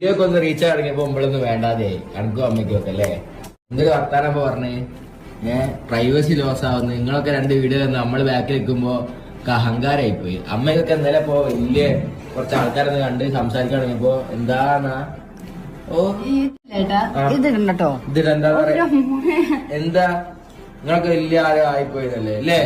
ഇതൊക്കെ ഒന്ന് റീച്ച് ഇറങ്ങിയപ്പോ നമ്മളൊന്നും വേണ്ടാതെയായി അനക്കും അമ്മയ്ക്കും ഒക്കെ അല്ലേ? എന്തൊരു വർത്താനപ്പോ പറഞ്ഞേ? ഏഹ് പ്രൈവസി ലോസ് ആവുന്നു. നിങ്ങളൊക്കെ രണ്ട് വീഡിയോ നമ്മൾ ബാക്കിൽ നിൽക്കുമ്പോ അഹങ്കാരായി പോയി അമ്മയ്ക്കൊക്കെ എന്തായാലും ഇപ്പൊ വലിയ കുറച്ച് ആൾക്കാരൊന്ന് കണ്ട് സംസാരിക്കാൻ തുടങ്ങിയപ്പോ എന്താണാ ഓ ചേട്ടാ ആ. ഇത് കണ്ടോ ഇതിലെന്താ പറയാ എന്താ? നിങ്ങളൊക്കെ വലിയ ആരോ ആയിപ്പോയതല്ലേ അല്ലേ?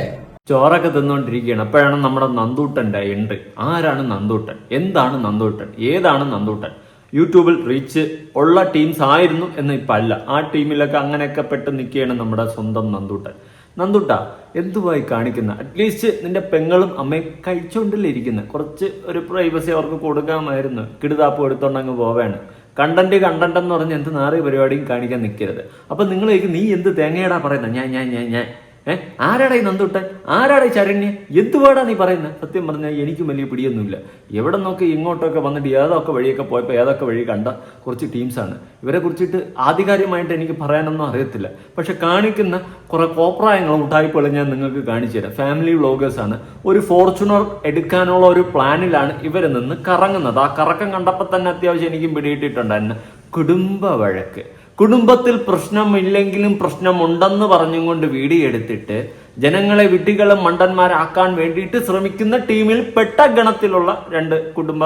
ചോറൊക്കെ തിന്നുകൊണ്ടിരിക്കുകയാണ് അപ്പോഴാണ് നമ്മുടെ നന്ദൂട്ടന്റെ ഉണ്ട് ആരാണ് നന്ദൂട്ടൻ? എന്താണ് നന്ദൂട്ടൻ? ഏതാണ് നന്ദൂട്ടൻ? യൂട്യൂബിൽ റീച്ച് ഉള്ള ടീംസ് ആയിരുന്നു എന്ന് ഇപ്പം അല്ല. ആ ടീമിലൊക്കെ അങ്ങനെയൊക്കെ പെട്ട് നിൽക്കുകയാണ് നമ്മുടെ സ്വന്തം നന്ദൂട്ടൻ. നന്ദൂട്ട എന്തുവായി കാണിക്കുന്ന? അറ്റ്ലീസ്റ്റ് നിന്റെ പെങ്ങളും അമ്മയും കഴിച്ചുകൊണ്ടല്ലേ ഇരിക്കുന്നത് കുറച്ച് ഒരു പ്രൈവസി അവർക്ക് കൊടുക്കാമായിരുന്നു. കിടുതാപ്പ് എടുത്തോണ്ട് അങ്ങ് പോവാണ്. കണ്ടന്റ് കണ്ടന്റ് എന്ന് പറഞ്ഞ് എന്ത് നാറിയ പരിപാടിയും കാണിക്കാൻ നിൽക്കരുത് അപ്പൊ നിങ്ങൾ നീ എന്ത് തേങ്ങയടാ പറയുന്നത് ഞാൻ ഞാൻ ഞാൻ ഞാൻ ഏ? ആരാടാ ഈ നന്ദുട്ടൻ? ആരാടാ ഈ ചരണ്യ എന്തുവാടാ നീ പറയുന്നത് സത്യം പറഞ്ഞാൽ എനിക്കും വലിയ പിടിയൊന്നുമില്ല. എവിടെ നോക്കി ഇങ്ങോട്ടൊക്കെ വന്നിട്ട് ഏതൊക്കെ വഴിയൊക്കെ പോയപ്പോൾ ഏതൊക്കെ വഴി കണ്ട കുറച്ച് ടീംസാണ് ഇവരെ കുറിച്ചിട്ട് ആധികാരികമായിട്ട് എനിക്ക് പറയാനൊന്നും അറിയത്തില്ല. പക്ഷെ കാണിക്കുന്ന കുറെ കോപ്രായങ്ങളും ഉട്ടായ്പകളും ഞാൻ നിങ്ങൾക്ക് കാണിച്ചു തരാം. ഫാമിലി വ്ളോഗേഴ്സാണ് ഒരു ഫോർച്യൂണർ എടുക്കാനുള്ള ഒരു പ്ലാനിലാണ് ഇവരിൽ നിന്ന് കറങ്ങുന്നത്. ആ കറക്കം കണ്ടപ്പോൾ തന്നെ അത്യാവശ്യം എനിക്കും പിടിയിട്ടിട്ടുണ്ടായിരുന്നു കുടുംബ വഴക്ക്. കുടുംബത്തിൽ പ്രശ്നമില്ലെങ്കിലും പ്രശ്നമുണ്ടെന്ന് പറഞ്ഞുകൊണ്ട് വീഡിയോ എടുത്തിട്ട് ജനങ്ങളെ വിട്ടികളും മണ്ടന്മാരാക്കാൻ വേണ്ടിയിട്ട് ശ്രമിക്കുന്ന ടീമിൽ പെട്ട ഗണത്തിലുള്ള രണ്ട് കുടുംബ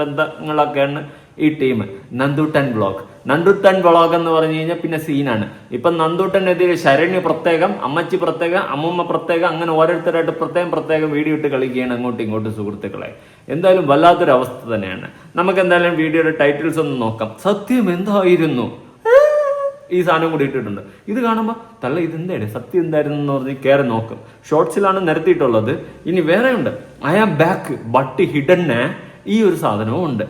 ബന്ധങ്ങളൊക്കെയാണ് ഈ team. Nanduttan block Nanduttan blog എന്ന് പറഞ്ഞു കഴിഞ്ഞാൽ പിന്നെ സീനാണ്. ഇപ്പൊ നന്ദുട്ടനെതിരെ ശരണ്യ പ്രത്യേകം അമ്മച്ചി പ്രത്യേകം അമ്മൂമ്മ പ്രത്യേകം അങ്ങനെ ഓരോരുത്തരായിട്ട് പ്രത്യേകം പ്രത്യേകം വീഡിയോ ഇട്ട് കളിക്കുകയാണ് അങ്ങോട്ടും ഇങ്ങോട്ടും സുഹൃത്തുക്കളെ. എന്തായാലും വല്ലാത്തൊരു അവസ്ഥ തന്നെയാണ്. നമുക്ക് എന്തായാലും വീഡിയോയുടെ ടൈറ്റിൽസ് ഒന്ന് നോക്കാം. സത്യം എന്തായിരുന്നു? ഈ സാധനം കൂടി ഇട്ടിട്ടുണ്ട്. ഇത് കാണുമ്പോൾ തള്ള ഇത് എന്തായാലും സത്യം എന്തായിരുന്നു എന്ന് പറഞ്ഞ് കയറി നോക്കും. ഷോർട്സിലാണ് നിരത്തിയിട്ടുള്ളത്. ഇനി വേറെ ഉണ്ട് I am back but hidden ഈ ഒരു സാധനവും ഉണ്ട്.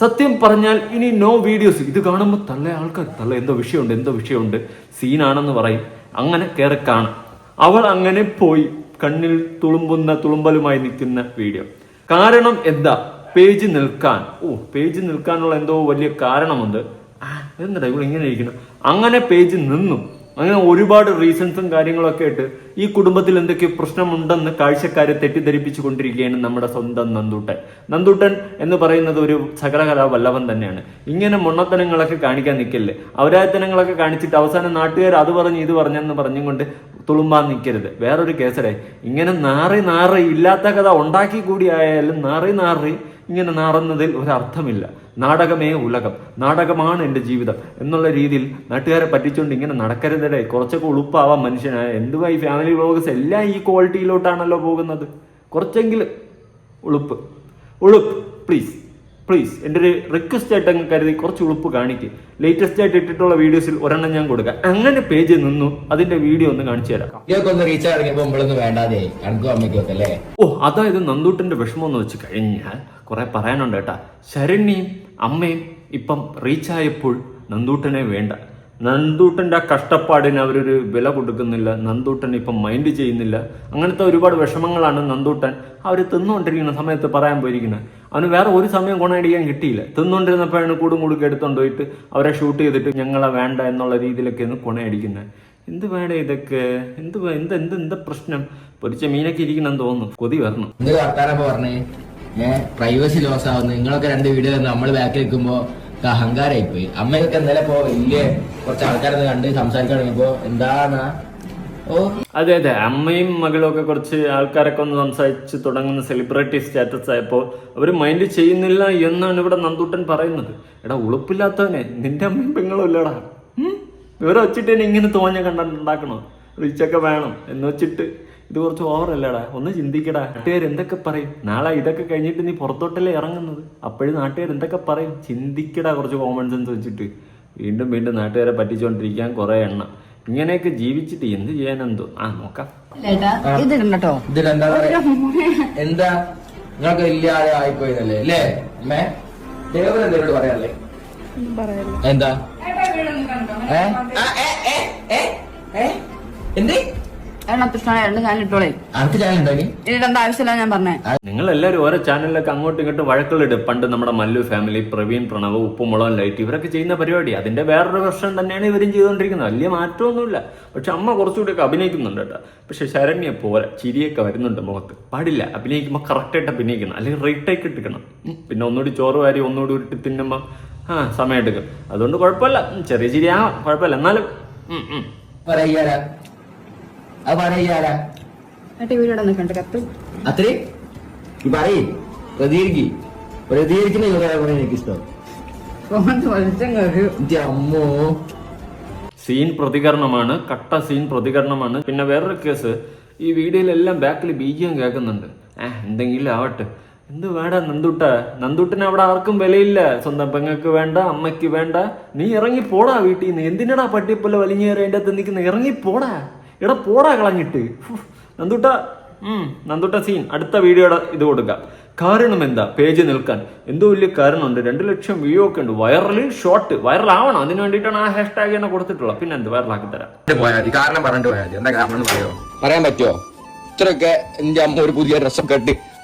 സത്യം പറഞ്ഞാൽ ഇനി നോ വീഡിയോസ് ഇത് കാണുമ്പോൾ തള്ള ആൾക്കാർ തള്ള എന്തോ വിഷയമുണ്ട് എന്തോ വിഷയമുണ്ട്. സീനാണെന്ന് പറയും. അങ്ങനെ കയറി കാണാം. അവൾ അങ്ങനെ പോയി കണ്ണിൽ തുളുമ്പുന്ന തുളുമ്പലുമായി നിൽക്കുന്ന വീഡിയോ കാരണം എന്താ? പേജ് നിൽക്കാൻ. ഓ പേജ് നിൽക്കാനുള്ള എന്തോ വലിയ കാരണമുണ്ട്. എന്താ ഇവിടെ ഇങ്ങനെ ഇരിക്കണം അങ്ങനെ പേജ് നിന്നു. അങ്ങനെ ഒരുപാട് റീസൺസും കാര്യങ്ങളൊക്കെ ആയിട്ട് ഈ കുടുംബത്തിൽ എന്തൊക്കെ പ്രശ്നമുണ്ടെന്ന് കാഴ്ചക്കാരെ തെറ്റിദ്ധരിപ്പിച്ചു കൊണ്ടിരിക്കുകയാണ് നമ്മുടെ സ്വന്തം നന്ദൂട്ടൻ. നന്ദൂട്ടൻ എന്ന് പറയുന്നത് ഒരു സകലകലാ വല്ലവൻ തന്നെയാണ്. ഇങ്ങനെ മുണ്ണത്തനങ്ങളൊക്കെ കാണിക്കാൻ നിൽക്കല്ലേ അവരായത്തനങ്ങളൊക്കെ കാണിച്ചിട്ട് അവസാനം നാട്ടുകാർ അത് പറഞ്ഞ് ഇത് പറഞ്ഞെന്ന് പറഞ്ഞും കൊണ്ട് തുളുമ്പാൻ നിൽക്കരുത് വേറൊരു കേസരെ ഇങ്ങനെ നാറി നാറി ഇല്ലാത്ത കഥ ഉണ്ടാക്കി കൂടി ആയാലും നാറി നാറി ഇങ്ങനെ നാറുന്നതിൽ ഒരർത്ഥമില്ല. നാടകമേ ഉലകം നാടകമാണ് എന്റെ ജീവിതം എന്നുള്ള രീതിയിൽ നാട്ടുകാരെ പറ്റിച്ചുകൊണ്ട് ഇങ്ങനെ നടക്കരുതടേ. കുറച്ചൊക്കെ ഉളുപ്പാവാം മനുഷ്യനായ. എന്തുവാ ഈ ഫാമിലി വ്ളോഗ്സ് എല്ലാം ഈ ക്വാളിറ്റിയിലോട്ടാണല്ലോ പോകുന്നത്? കുറച്ചെങ്കിലും ഉളുപ്പ്. ഉളുപ്പ് പ്ലീസ് പ്ലീസ് എന്റെ ഒരു റിക്വസ്റ്റ് ആയിട്ട് അങ്ങ് കരുതി കുറച്ച് ഉളുപ്പ് കാണിക്കുക ലേറ്റസ്റ്റ് ആയിട്ട് ഇട്ടിട്ടുള്ള വീഡിയോസിൽ ഒരെണ്ണം ഞാൻ കൊടുക്കാം. അങ്ങനെ പേജ് നിന്നു അതിന്റെ വീഡിയോ ഒന്ന് കാണിച്ചു തരാം. ഓ അതായത് നന്ദൂട്ടന്റെ വിഷമം എന്ന് വെച്ച് കഴിഞ്ഞാൽ കുറെ പറയാനുണ്ട് കേട്ടാ. ശരണ്യയും അമ്മയും ഇപ്പം റീച്ചായപ്പോൾ നന്ദൂട്ടനെ വേണ്ട. നന്ദൂട്ടന്റെ ആ കഷ്ടപ്പാടിന് അവരൊരു വില കൊടുക്കുന്നില്ല. നന്ദൂട്ടൻ ഇപ്പം മൈൻഡ് ചെയ്യുന്നില്ല. അങ്ങനത്തെ ഒരുപാട് വിഷമങ്ങളാണ് നന്ദൂട്ടൻ അവർ തിന്നുകൊണ്ടിരിക്കുന്ന സമയത്ത് പറയാൻ പോയിരിക്കുന്നത്. അവന് വേറെ ഒരു സമയം ഗുണമടിക്കാൻ കിട്ടിയില്ല. തിന്നുകൊണ്ടിരുന്നപ്പോഴാണ് കൂടും കൂടും എടുത്തുകൊണ്ട് പോയിട്ട് അവരെ ഷൂട്ട് ചെയ്തിട്ട് ഞങ്ങളെ വേണ്ട എന്നുള്ള രീതിയിലൊക്കെയാണ് കൊണയടിക്കുന്നത് എന്ത് വേണ്ട ഇതൊക്കെ? എന്ത് എന്ത് എന്താ പ്രശ്നം? പൊരിച്ച മീനൊക്കെ ഇരിക്കണം തോന്നുന്നു. കൊതി വരണം. പ്രൈവസി ലോസ് ആവുന്നു. നിങ്ങളൊക്കെ രണ്ട് വീഡിയോ നമ്മൾ ബാക്കിൽ നിൽക്കുമ്പോ അഹങ്കാരായി പോയി അമ്മയൊക്കെ എന്തായാലും ഇപ്പൊ വലിയ കുറച്ച് ആൾക്കാരൊന്ന് കണ്ട് സംസാരിക്കാൻ തുടങ്ങിയപ്പോ എന്താണ്? ഓ. അതെ അതെ. അമ്മയും മകളും ഒക്കെ കുറച്ച് ആൾക്കാരൊക്കെ ഒന്ന് സംസാരിച്ച് തുടങ്ങുന്ന സെലിബ്രിറ്റി സ്റ്റാറ്റസ് ആയപ്പോൾ അവർ മൈൻഡ് ചെയ്യുന്നില്ല എന്നാണ് ഇവിടെ നന്ദൂട്ടൻ പറയുന്നത്. എടാ ഉളുപ്പില്ലാത്തവനെ. നിന്റെ അമ്മയും പെങ്ങളും ഇല്ലടാ? ഇവരെ വെച്ചിട്ട് ഇങ്ങനെ തോന്നിയ കണ്ടുണ്ടാക്കണോ റിച്ചൊക്കെ വേണം എന്ന് വെച്ചിട്ട്. ഇത് കുറച്ച് ഓവറല്ലടാ ഒന്ന് ചിന്തിക്കടാ. നാട്ടുകാർ എന്തൊക്കെ പറയും? നാളെ ഇതൊക്കെ കഴിഞ്ഞിട്ട് നീ പുറത്തോട്ടല്ലേ ഇറങ്ങുന്നത്? അപ്പോഴും നാട്ടുകാർ എന്തൊക്കെ പറയും? ചിന്തിക്കടാ കുറച്ച് കോമൺ സെൻസ് വെച്ചിട്ട്. വീണ്ടും വീണ്ടും നാട്ടുകാരെ പറ്റിച്ചുകൊണ്ടിരിക്കാൻ കുറെ എണ്ണം. ഇങ്ങനെയൊക്കെ ജീവിച്ചിട്ട് എന്ത് ചെയ്യാനെന്തോ? ആ നോക്കാം. ഇതിലെന്താ എന്താ? നിങ്ങളൊക്കെ വലിയ ആരോ ആയിപ്പോയതല്ലേ അല്ലേ? അമ്മേ ദേവൻ എന്തെങ്കിലും പറയാല്ലേ എന്താ? ഏ? ആ, ഏ, ഏ, ഏ, ഏ? എന്ത്? എണ്ണ ഇഷ്ടമാണ് രണ്ട് ചാനൽ ഇട്ടോളേ. ആവശ്യമില്ല ഞാൻ പറഞ്ഞേ. നിങ്ങൾ എല്ലാരും ഓരോ ചാനലിലൊക്കെ അങ്ങോട്ടും ഇങ്ങോട്ടും വഴക്കളിടും പണ്ട് നമ്മുടെ മല്ലു ഫാമിലി പ്രവീൺ പ്രണവ് ഉപ്പുമുളക് ലൈറ്റ് ഇവരൊക്കെ ചെയ്യുന്ന പരിപാടി. അതിന്റെ വേറൊരു വെർഷൻ തന്നെയാണ് ഇവരും ചെയ്തുകൊണ്ടിരിക്കുന്നത്. വലിയ മാറ്റമൊന്നുമില്ല. പക്ഷെ അമ്മ കുറച്ചുകൂടിയൊക്കെ അഭിനയിക്കുന്നുണ്ട് കേട്ടോ. പക്ഷെ ശരണ്യ പോലെ ചിരിയൊക്കെ വരുന്നുണ്ട് മുഖത്ത്. പാടില്ല. അഭിനയിക്കുമ്പോൾ കറക്റ്റായിട്ട് അഭിനയിക്കണം. അല്ലെങ്കിൽ റീടേക്ക് എടുക്കണം പിന്നെ ഒന്നുകൂടി ചോറ് വാരി ഒന്നുകൂടി ഉരുട്ടി തിന്നുമ്പോൾ ആ സമയം എടുക്കും. അതുകൊണ്ട് കുഴപ്പമില്ല. ചെറിയ ചിരിയാ കുഴപ്പമില്ല. എന്നാലും അത് പറയാ നിൽക്കണ്ട കത്ത്. അത്രേ? ഈ പറയും. പ്രതികരിക്ക്. പ്രതികരിക്കുന്ന യുവതാരമാണ് എനിക്ക് ഇഷ്ടം അമ്മോ. സീൻ പ്രതികരണമാണ് കട്ട സീൻ പ്രതികരണമാണ്. പിന്നെ വേറൊരു കേസ് ഈ വീഡിയോയിലെല്ലാം ബാക്കിൽ ബീജിയം കേൾക്കുന്നുണ്ട്. ഏഹ് എന്തെങ്കിലും ആവട്ടെ. എന്ത് വേണ്ട നന്ദുട്ട? നന്ദുട്ടിന് അവിടെ ആർക്കും വിലയില്ല. സ്വന്തം പെങ്ങൾക്ക് വേണ്ട അമ്മയ്ക്ക് വേണ്ട. നീ ഇറങ്ങി പോടാ വീട്ടിൽ നിന്ന് എന്തിനടാ പട്ടിപ്പല്ല വലിഞ്ഞേറെ അതിന്റെ അകത്ത് നിൽക്കുന്ന? ഇറങ്ങി പോടാ എടാ പോടാ കളഞ്ഞിട്ട്. നന്ദുട്ട. ഉം. നന്ദുട്ട സീൻ അടുത്ത വീഡിയോയുടെ ഇത് കൊടുക്കാം. കാരണം എന്താ? പേജ് നിൽക്കാൻ. എന്തോ വലിയ കാരണമുണ്ട്. രണ്ട് ലക്ഷം വ്യൂ ഒക്കെ ഉണ്ട്. വൈറൽ ഷോർട്ട് വൈറൽ ആവണം. അതിന് വേണ്ടിയിട്ടാണ് ആ ഹാഷ്ടാഗ് തന്നെ കൊടുത്തിട്ടുള്ളത്. പിന്നെ എന്ത്? വൈറലാക്കി തരാം. പോയാൽ മതി. കാരണം പറഞ്ഞിട്ട് പോയാൽ മതി. എന്താ കാരണം പറയോ പറയാൻ പറ്റുമോ? ഇത്രയൊക്കെ എന്റെ അമ്മ ഒരു പുതിയ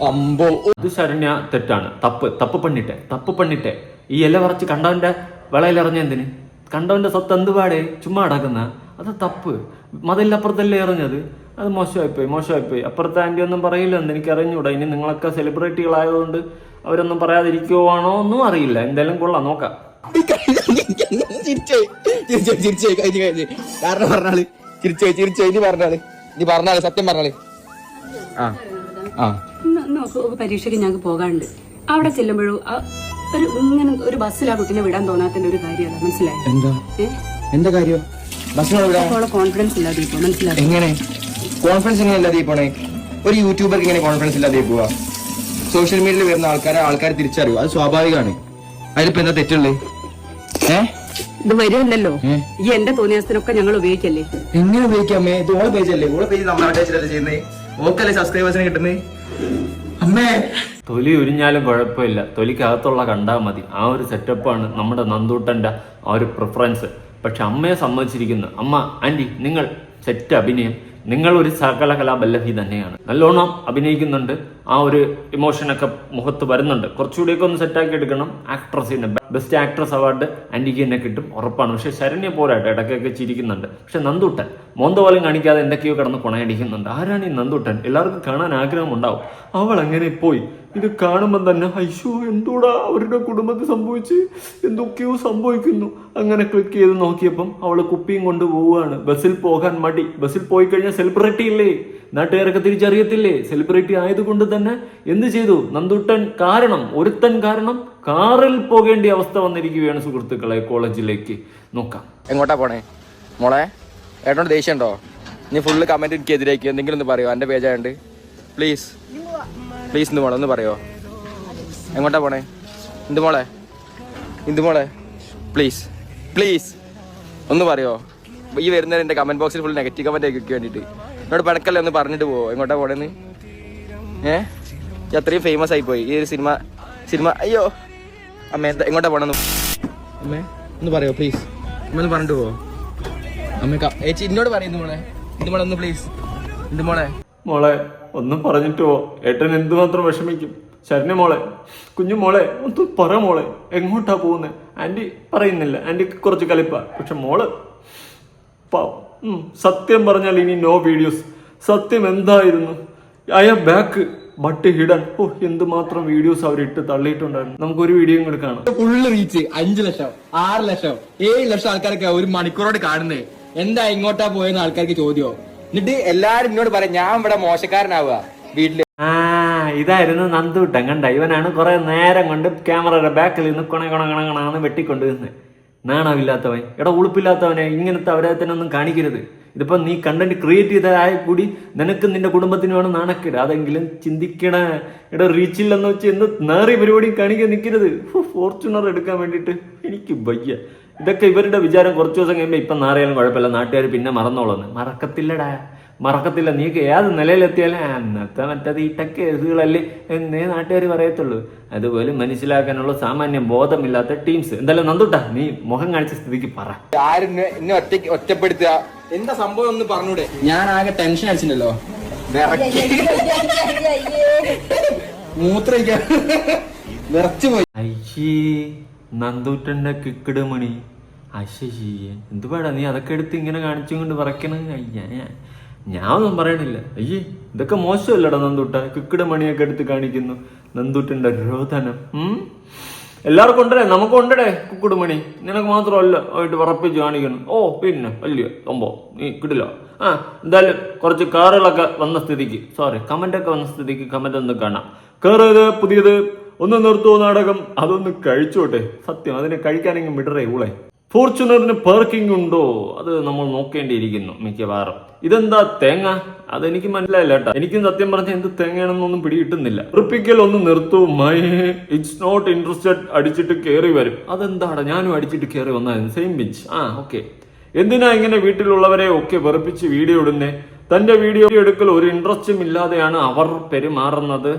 അമ്പോ ഇത് ശരണ്യ തെറ്റാണ്. തപ്പ്. തപ്പ് പണിട്ടെ. തപ്പ് പണിട്ടെ. ഈ ഇല വറച്ച് കണ്ടവന്റെ വിളയിലിറങ്ങിയ എന്തിന്? കണ്ടവന്റെ സ്വത്ത് എന്തുപാടെ ചുമ്മാ അടക്കുന്ന അത് തപ്പ്. മതിലപ്പുറത്തല്ലേ എറിഞ്ഞത്? അത് മോശമായിപ്പോയി മോശമായിപ്പോയി. അപ്പുറത്തെ ആന്റി ഒന്നും പറയില്ലെന്ന് എനിക്ക് അറിഞ്ഞൂടാ ഇനി നിങ്ങളൊക്കെ സെലിബ്രിറ്റികളായതുകൊണ്ട് അവരൊന്നും പറയാതിരിക്കുവാണോ ഒന്നും അറിയില്ല. എന്തായാലും കൊള്ളാം നോക്കാം. കാരണം പറഞ്ഞാൾ ചിരിച്ചേ ചിരിച്ചേ ഇനി പറഞ്ഞാൾ നീ പറഞ്ഞാൾ സത്യം പറഞ്ഞാൾ. ആ പരീക്ഷയ്ക്ക് ഞങ്ങൾക്ക് പോകാണ്ട് അവിടെ ചെല്ലുമ്പോഴും ഒരു ഇങ്ങനെ ഒരു ബസ്സിലാ ആ കുട്ടീനെ വിടാൻ തോന്നാത്തതിന്റെ ഒരു കാര്യമല്ല മനസ്സിലായോ? എന്താ? എന്താ കാര്യം? കോൺഫിഡൻസ് ഇല്ലാതെ എങ്ങനെ? കോൺഫിഡൻസ് എങ്ങനെ ഇല്ലാതെ പോണേ ഒരു യൂട്യൂബർക്ക് ഇങ്ങനെ കോൺഫിഡൻസ് ഇല്ലാതെ പോവാ സോഷ്യൽ മീഡിയയിൽ വരുന്ന ആൾക്കാരെ ആൾക്കാർ തിരിച്ചറിയും. അത് സ്വാഭാവികമാണ്. അതിലിപ്പോ എന്താ തെറ്റുള്ളത് ഏ? ഇത് വരുമല്ലോ. ഈ എന്റെ തോന്നിയാസത്തിനൊക്കെ ഞങ്ങൾ ഉപയോഗിക്കല്ലേ? എങ്ങനെ ഉപയോഗിക്കാമേ ഇത് ഓളെ പേജ് അല്ലേ ഓളെ പേജ് നമ്മൾ ചെയ്യുന്നേ? ചെയ്യുന്നത് ഓക്കല്ലേ സബ്സ്ക്രൈബേഴ്സിന് കിട്ടുന്നേ? അമ്മേ! തൊലി ഉരിഞ്ഞാലും കുഴപ്പമില്ല. തൊലിക്കകത്തുള്ള കണ്ടാൽ മതി. ആ ഒരു സെറ്റപ്പാണ് നമ്മുടെ നന്ദൂട്ടന്റെ ആ ഒരു പ്രിഫറൻസ് പക്ഷെ അമ്മയെ സമ്മതിച്ചിരിക്കുന്നു. അമ്മ ആന്റി നിങ്ങൾ സെറ്റ് അഭിനയം. നിങ്ങൾ ഒരു സകല കലാബല്ലഭി തന്നെയാണ്. നല്ലോണം അഭിനയിക്കുന്നുണ്ട്. ആ ഒരു ഇമോഷനൊക്കെ മുഖത്ത് വരുന്നുണ്ട്. കുറച്ചുകൂടിയൊക്കെ ഒന്ന് സെറ്റാക്കി എടുക്കണം. ആക്ട്രസിന് ബെസ്റ്റ് ആക്ട്രസ് അവാർഡ് ആന്റിക്ക് തന്നെ കിട്ടും ഉറപ്പാണ്. പക്ഷെ ശരണ്യ പോരാട്ടെ ഇടയ്ക്കൊക്കെ ചിരിക്കുന്നുണ്ട്. പക്ഷെ നന്ദൂട്ടൻ മോന്ത പോലും കാണിക്കാതെ എന്തൊക്കെയോ കിടന്ന് കൊണയടിക്കുന്നുണ്ട്. ആരാണ് ഈ നന്ദൂട്ടൻ? എല്ലാവർക്കും കാണാൻ ആഗ്രഹം ഉണ്ടാവും അവൾ അങ്ങനെ പോയി? ഇത് കാണുമ്പോൾ തന്നെ അയ്യോ എന്തോടാ? അവരുടെ കുടുംബത്തിൽ സംഭവിച്ച് എന്തൊക്കെയോ സംഭവിക്കുന്നു. അങ്ങനെ ക്ലിക്ക് ചെയ്ത് നോക്കിയപ്പം അവൾ കുപ്പിയും കൊണ്ട് പോവുകയാണ്. ബസ്സിൽ പോകാൻ മടി. ബസ്സിൽ പോയി കഴിഞ്ഞാൽ സെലിബ്രിറ്റി ഇല്ലേ? നാട്ടുകാരൊക്കെ തിരിച്ചറിയത്തില്ലേ? സെലിബ്രിറ്റി ആയതുകൊണ്ട് തന്നെ എന്ത് ചെയ്തു? നന്ദുട്ടൻ കാരണം ഒരുത്തൻ കാരണം കാറിൽ പോകേണ്ട അവസ്ഥ വന്നിരിക്കുകയാണ് സുഹൃത്തുക്കളെ കോളേജിലേക്ക്. നോക്കാം. എങ്ങോട്ടാ പോണേ? മോളെ ഏട്ടനോട് ദേഷ്യം ഉണ്ടോ നീ ഫുള്ള് കമന്റ് എനിക്ക് എതിരേക്ക് എന്തെങ്കിലും ഒന്ന് പറയോ? എന്റെ പേജായോണ്ട്. പ്ലീസ് പ്ലീസ് ഇന്ന് മോളെ ഒന്ന് പറയോ? എങ്ങോട്ടാ പോണേ? എന്ത് മോളെ. എന്ത് മോളെ. പ്ലീസ് പ്ലീസ് ഒന്ന് പറയോ? ഈ വരുന്നവർ എന്റെ കമന്റ് ബോക്സിൽ ഫുൾ നെഗറ്റീവ് കമന്റ് ആക്കി വേണ്ടിയിട്ട് എന്നോട് പണക്കല്ലേ ഒന്ന് പറഞ്ഞിട്ട് പോവോ? എങ്ങോട്ടാ പോണേന്ന്? ഏ? ഈ അത്രയും ഫേമസ് ആയി പോയി ഈ ഒരു സിനിമ സിനിമ അയ്യോ. അമ്മ എന്താ എങ്ങോട്ടാ പോണെന്ന് അമ്മേ ഒന്ന് പറയോ പ്ലീസ് അമ്മ ഒന്ന് പറഞ്ഞിട്ട് പോവോ? അമ്മ എന്നോട് പറയുന്നു മോളെ. ഇത് മോളെ ഒന്ന് പ്ലീസ് ഇത് മോളെ. മോളെ ഒന്നും പറഞ്ഞിട്ട് പോ. ഏട്ടൻ എന്തുമാത്രം വിഷമിക്കും. ശരണ്യ മോളെ കുഞ്ഞു മോളെ ഒന്ന് പറ മോളെ. എങ്ങോട്ടാ പോകുന്നത് ആന്റി പറയുന്നില്ല. ആന്റിക്ക് കുറച്ച് കളിപ്പ പക്ഷെ മോൾ പാവം. സത്യം പറഞ്ഞാൽ ഇനി നോ വീഡിയോസ് സത്യം എന്തായിരുന്നു? അയ ബാക്ക് ബട്ട് ഹിഡൻ ഓ എന്തുമാത്രം വീഡിയോസ് അവർ ഇട്ട് തള്ളിയിട്ടുണ്ടായിരുന്നു. നമുക്ക് ഒരു വീഡിയോ കൂടെ കാണാം. ഫുള്ള് റീച്ച് അഞ്ചു ലക്ഷം ആറ് ലക്ഷം ഏഴ് ലക്ഷം ആൾക്കാരൊക്കെ ഒരു മണിക്കൂറോട് കാണുന്നത് എന്താ ഇങ്ങോട്ടാ പോയെന്ന് ആൾക്കാർക്ക് ചോദ്യമോ? എന്നിട്ട് എല്ലാരും എന്നോട് പറയാം ഞാൻ ഇവിടെ മോശക്കാരനാവുക വീട്ടിൽ. ആ ഇതായിരുന്നു നന്ദൂട്ടൻ കണ്ട? ഇവനാണ് കുറെ നേരം കൊണ്ട് ക്യാമറയുടെ ബാക്കിൽ നിന്ന് കൊണ കൊണ കൊണ കൊണാന്ന് വെട്ടിക്കൊണ്ട് നിന്ന് നാണമില്ലാത്തവൻ. എടാ ഉളുപ്പില്ലാത്തവനെ ഇങ്ങനത്തെ അവരെ തന്നെ ഒന്നും കാണിക്കരുത്. ഇതിപ്പോ നീ കണ്ടന്റ് ക്രിയേറ്റ് ചെയ്തതായ കൂടി നിനക്ക് നിന്റെ കുടുംബത്തിന് വേണം നാണക്കേട്. അതെങ്കിലും ചിന്തിക്കണ. എടാ റീച്ചില്ലെന്ന് വെച്ച് എന്ത് നേറി പരിപാടിയും കാണിക്കാൻ നിൽക്കരുത് ഫോർച്യൂണർ എടുക്കാൻ വേണ്ടിയിട്ട് എനിക്ക് വയ്യ. ഇതൊക്കെ ഇവരുടെ വിചാരം കുറച്ച് ദിവസം കഴിയുമ്പോൾ ഇപ്പം നാറിയാലും കുഴപ്പമില്ല. നാട്ടുകാർ പിന്നെ മറന്നോളന്ന് മറക്കത്തില്ലടാ. മറക്കത്തില്ല. നീക്ക് ഏത് നിലയിലെത്തിയാലും "ആ, അന്നത്തെ മറ്റേത് ഈ കേസുകളല്ലേ എന്നേ നാട്ടുകാർ പറയത്തുള്ളൂ. അതുപോലെ മനസ്സിലാക്കാനുള്ള സാമാന്യ ബോധമില്ലാത്ത ടീംസ് എന്തായാലും നന്ദുട്ടാ നീ മുഖം കാണിച്ച സ്ഥിതിക്ക് പറ. ആരും എന്നെ- ഒറ്റപ്പെടുത്തുക. എന്താ സംഭവം ഒന്ന് പറഞ്ഞൂടെ? ഞാൻ ആകെ ടെൻഷൻ അടിച്ചിട്ടുണ്ടല്ലോ മൂത്രയിക്കാൻ വിറച്ചു പോയി. അയ്യേ നന്ദൂട്ടന്റെ കിക്കിട് മണി. അശ്ശേ എന്തുപാടാ നീ അതൊക്കെ എടുത്ത് ഇങ്ങനെ കാണിച്ചുകൊണ്ട് പറക്കണ അയ്യ ഞാൻ ഒന്നും പറയണില്ല. അയ്യേ ഇതൊക്കെ മോശമല്ലടാ നന്ദുട്ട. കിക്കിട മണിയൊക്കെ എടുത്ത് കാണിക്കുന്നു. നന്ദൂട്ടന്റെ രോധനം എല്ലാവർക്കും ഉണ്ടേ നമുക്ക് ഉണ്ടടേ കുക്കുടുമണി നിനക്ക് മാത്രമല്ല ആയിട്ട് ഉറപ്പിച്ച് കാണിക്കണം ഓ പിന്നെ അല്ലയോ സംഭവം നീ കിട്ടില്ല ആ എന്തായാലും കുറച്ച് കാറുകളൊക്കെ വന്ന സ്ഥിതിക്ക്. സോറി കമന്റ് ഒക്കെ വന്ന സ്ഥിതിക്ക് കമന്റ് ഒന്ന് കാണാം. കാറ് പുതിയത്. ഒന്ന് നിർത്തുവോ നാടകം. അതൊന്ന് കഴിച്ചോട്ടെ. സത്യം അതിനെ കഴിക്കാനെങ്കിൽ വിടറേ ഊളെ. ഫോർച്യൂണറിന് പാർക്കിംഗ് ഉണ്ടോ? അത് നമ്മൾ നോക്കേണ്ടിയിരിക്കുന്നു മിക്കവാറും. ഇതെന്താ തേങ്ങ? അതെനിക്ക് മനസ്സിലായില്ല കേട്ടോ. എനിക്കും സത്യം പറഞ്ഞ എന്ത് തേങ്ങയാണെന്നൊന്നും പിടികിട്ടുന്നില്ല. ഉറപ്പിക്കൽ ഒന്ന് നിർത്തൂ മൈ. ഇറ്റ്സ് നോട്ട് ഇൻട്രസ്റ്റഡ് അടിച്ചിട്ട് കയറി വരും. അതെന്താടാ? ഞാനും അടിച്ചിട്ട് കയറി വന്നായിരുന്നു. സെയിം ബിച്ച് ആ ഓക്കെ എന്തിനാ ഇങ്ങനെ വീട്ടിലുള്ളവരെ ഒക്കെ വെറുപ്പിച്ച് വീഡിയോ ഇടുന്നേ? തന്റെ വീഡിയോ എടുക്കൽ ഒരു ഇൻട്രസ്റ്റും ഇല്ലാതെയാണ് അവർ പെരുമാറുന്നത്.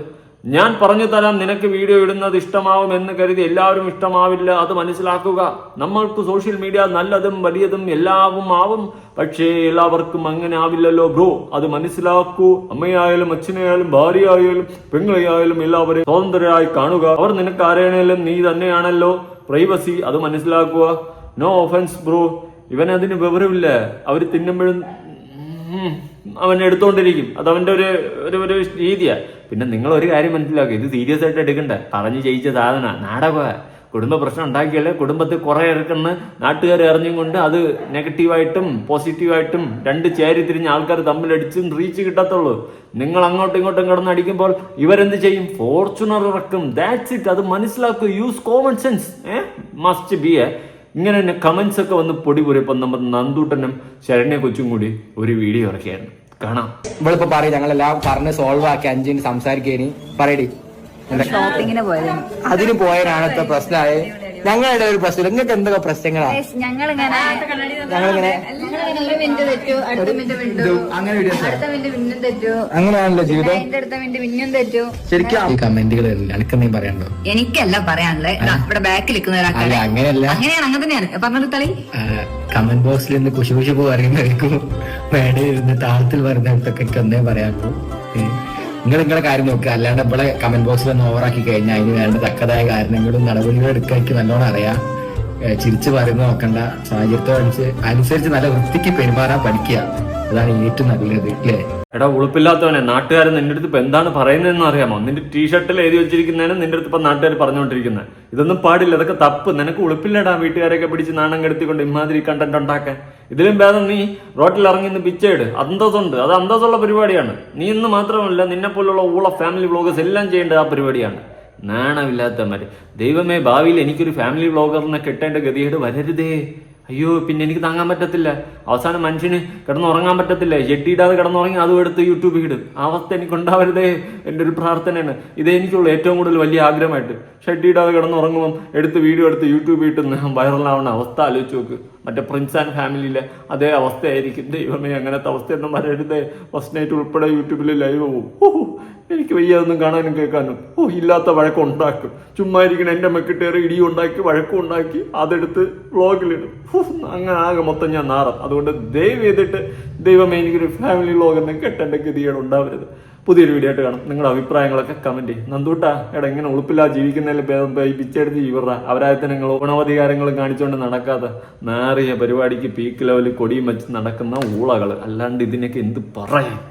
ഞാൻ പറഞ്ഞു തരാം നിനക്ക് വീഡിയോ ഇടുന്നത് ഇഷ്ടമാവും എന്ന് കരുതി എല്ലാവരും ഇഷ്ടമാവില്ല. അത് മനസ്സിലാക്കുക. നമ്മൾക്ക് സോഷ്യൽ മീഡിയ നല്ലതും വലിയതും എല്ലാവും ആവും. പക്ഷേ എല്ലാവർക്കും അങ്ങനെ ആവില്ലല്ലോ ബ്രോ അത് മനസ്സിലാക്കൂ. അമ്മയായാലും അച്ഛനായാലും ഭാര്യയായാലും പെങ്ങളെയായാലും എല്ലാവരെയും സ്വതന്ത്രരായി കാണുക. അവർ നിനക്ക് ആരാണേലും നീ തന്നെയാണല്ലോ. പ്രൈവസി അത് മനസ്സിലാക്കുക. നോ ഒഫൻസ് ബ്രോ ഇവൻ അതിന് വിവരമില്ല. അവർ തിന്നുമ്പോഴും അവൻ എടുത്തുകൊണ്ടിരിക്കും അത് അവന്റെ ഒരു ഒരു ഒരു രീതിയാ. പിന്നെ നിങ്ങൾ ഒരു കാര്യം മനസ്സിലാക്കുക ഇത് സീരിയസ് ആയിട്ട് എടുക്കണ്ട. പറഞ്ഞു ജയിച്ച സാധന. നാടക കുടുംബ പ്രശ്നം ഉണ്ടാക്കിയല്ലേ കുടുംബത്തിൽ കുറെ ഇറക്കുന്ന നാട്ടുകാർ എറിഞ്ഞും കൊണ്ട് അത് നെഗറ്റീവായിട്ടും പോസിറ്റീവായിട്ടും രണ്ട് ചേരി തിരിഞ്ഞ് ആൾക്കാർ തമ്മിലടിച്ചും റീച്ച് കിട്ടത്തുള്ളൂ. നിങ്ങൾ അങ്ങോട്ടും ഇങ്ങോട്ടും കിടന്ന് അടിക്കുമ്പോൾ ഇവരെന്ത് ചെയ്യും? ഫോർച്യൂണർ ഇറക്കും. ദാറ്റ്സ് ഇറ്റ് അത് മനസ്സിലാക്കുക യൂസ് കോമൺ സെൻസ് ഏ? മസ്റ്റ് ബി എ ഇങ്ങനെ തന്നെ കമൻസ് ഒക്കെ വന്ന് പൊടി പൊടിയപ്പോൾ നമ്മൾ നന്ദൂട്ടനും ശരണ്യ കൊച്ചും കൂടി ഒരു വീഡിയോ ഇറക്കിയായിരുന്നു. കാണാം. ഇവളിപ്പോ പറയും ഞങ്ങളെല്ലാം പറഞ്ഞ് സോൾവ് ആക്കി അഞ്ചിന് സംസാരിക്കേനി. പറയടി. ഷോപ്പിങ്ങിന് പോയത് അതിന് പോയതിനാണ് ഇപ്പൊ പ്രശ്നമായി ഞങ്ങളുടെ ഒരു പ്രശ്നം നിങ്ങൾക്ക് എന്തൊക്കെ പ്രശ്നങ്ങളാണ് ഞങ്ങളിങ്ങനെ ഞങ്ങളിങ്ങനെ അങ്ങനെയാണല്ലോ ജീവിതം. ശരിക്കും ഈ കമന്റുകൾ എനിക്കെന്തെങ്കിലും പറയാനുണ്ടോ? എനിക്കല്ല പറയാനുള്ളത്. ഇവിടെ ബാക്കിൽ നിൽക്കുന്ന അല്ല ഒരാൾക്കാരെ അങ്ങനെയല്ല. അങ്ങനെയാണ് അങ്ങനെ തന്നെയാണ്. പറഞ്ഞത് തളി. കമന്റ് ബോക്സിൽ നിന്ന് കുശി കുശി പറയുന്നവർക്കും മേടയിൽ ഇരുന്ന് താളത്തിൽ പറയുന്നവർക്കൊക്കെ എനിക്ക് ഒന്നേ പറയാനുള്ളൂ നിങ്ങൾ നിങ്ങളുടെ കാര്യം നോക്കുക. അല്ലാണ്ട് ഇവിടെ കമന്റ് ബോക്സിൽ ഒന്ന് ഓവറാക്കി കഴിഞ്ഞാൽ അതിന് വേണ്ട തക്കതായ കാരണങ്ങളും നടപടികളും എടുക്കാൻ നല്ലോണം അറിയാം. ചിരിച്ച് പറയുന്ന നോക്കണ്ട. സാഹചര്യത്തോടനുസരിച്ച് അനുസരിച്ച് നല്ല വൃത്തിക്ക് പെരുമാറാൻ പഠിക്കുക. അതാണ് ഏറ്റവും നല്ലത് അല്ലേ? എടാ ഉളുപ്പില്ലാത്തവനെ നാട്ടുകാരൻ നിന്റെ അടുത്ത് ഇപ്പൊ എന്താണ് പറയുന്നതെന്ന് അറിയാമോ? നിന്റെ ടീഷർട്ടിൽ എഴുതി വെച്ചിരിക്കുന്നതിന് നിന്റെ അടുത്ത് ഇപ്പൊ നാട്ടുകാർ പറഞ്ഞുകൊണ്ടിരിക്കുന്നത് ഇതൊന്നും പാടില്ല ഇതൊക്കെ തപ്പ്. നിനക്ക് ഉളുപ്പില്ലടാ വീട്ടുകാരെയൊക്കെ പിടിച്ച് നാണം കെടുത്തിക്കൊണ്ട് ഇമാതിരി കണ്ടന്റ് ഉണ്ടാക്കാൻ. ഇതിലും ഭേദം നീ റോട്ടിൽ ഇറങ്ങി നിന്ന് പിച്ചയിട് അന്തസ്സുണ്ട്. അത് അന്തസ്സുള്ള പരിപാടിയാണ്. നീ ഇന്ന് മാത്രമല്ല നിന്നെ പോലുള്ള ഊള ഫാമിലി വ്ളോഗേഴ്സ് എല്ലാം ചെയ്യേണ്ടത് ആ പരിപാടിയാണ്. നാണമില്ലാത്തമാര് ദൈവമേ ഭാവിയിൽ എനിക്കൊരു ഫാമിലി വ്ളോഗറിനെ കിട്ടേണ്ട ഗതികേട് വരരുതേ. അയ്യോ പിന്നെ എനിക്ക് താങ്ങാൻ പറ്റത്തില്ല. അവസാനം മനുഷ്യന് കിടന്നുറങ്ങാൻ പറ്റത്തില്ല. ജെട്ടിയിടാതെ കിടന്നുറങ്ങി അതും എടുത്ത് യൂട്യൂബിൽ ഇടും. ആ അവസ്ഥ എനിക്ക് ഉണ്ടാവരുതേ എന്റെ ഒരു പ്രാർത്ഥനയാണ്. ഇതേ എനിക്കുള്ള ഏറ്റവും കൂടുതൽ വലിയ ആഗ്രഹമായിട്ട്. ഷെട്ടിയിടാതെ കിടന്നുറങ്ങുമ്പം എടുത്ത് വീഡിയോ എടുത്ത് യൂട്യൂബിൽ ഇട്ട് വൈറലാവുന്ന അവസ്ഥ ആലോചിച്ച് നോക്ക്. മറ്റേ പ്രിൻസ് ആൻഡ് ഫാമിലിയിലെ അതേ അവസ്ഥയായിരിക്കും. ദൈവമേ അങ്ങനത്തെ അവസ്ഥയൊന്നും വരരുതേ. ഫസ്റ്റ് നൈറ്റ് ഉൾപ്പെടെ യൂട്യൂബിൽ ലൈവ് പോകും ഓ എനിക്ക് വയ്യാതൊന്നും കാണാനും കേൾക്കാനും. ഓ ഇല്ലാത്ത വഴക്കം ഉണ്ടാക്കും. ചുമ്മാ ഇരിക്കണ എന്റെ മെക്കിട്ടേറി ഇടിയും ഉണ്ടാക്കി വഴക്കം ഉണ്ടാക്കി അതെടുത്ത് വ്ളോഗിലിടും അങ്ങനെ ആകെ മൊത്തം ഞാൻ നാറാം. അതുകൊണ്ട് ദയവ് ചെയ്തിട്ട് ദൈവമേ എനിക്കൊരു ഫാമിലി വ്ളോഗ് എന്നെ കെട്ടേണ്ട ഗതികൾ ഉണ്ടാവരുത്. പുതിയൊരു വീഡിയോ ആയിട്ട് കാണും. നിങ്ങളുടെ അഭിപ്രായങ്ങളൊക്കെ കമന്റ് ചെയ്യും. നന്ദൂട്ട എടാ ഇങ്ങനെ ഉളുപ്പില്ല ജീവിക്കുന്നതിൽ ഭേദം പോയി പിച്ചെടുത്ത് അവരായത്തെ നിങ്ങൾ ഗുണവധികാരങ്ങളും കാണിച്ചുകൊണ്ട് നടക്കാതെ നേറിയ പരിപാടിക്ക് പീക്ക് ലെവലിൽ കൊടിയും വെച്ച് നടക്കുന്ന ഊളകൾ അല്ലാണ്ട് ഇതിനൊക്കെ എന്ത് പറയാം?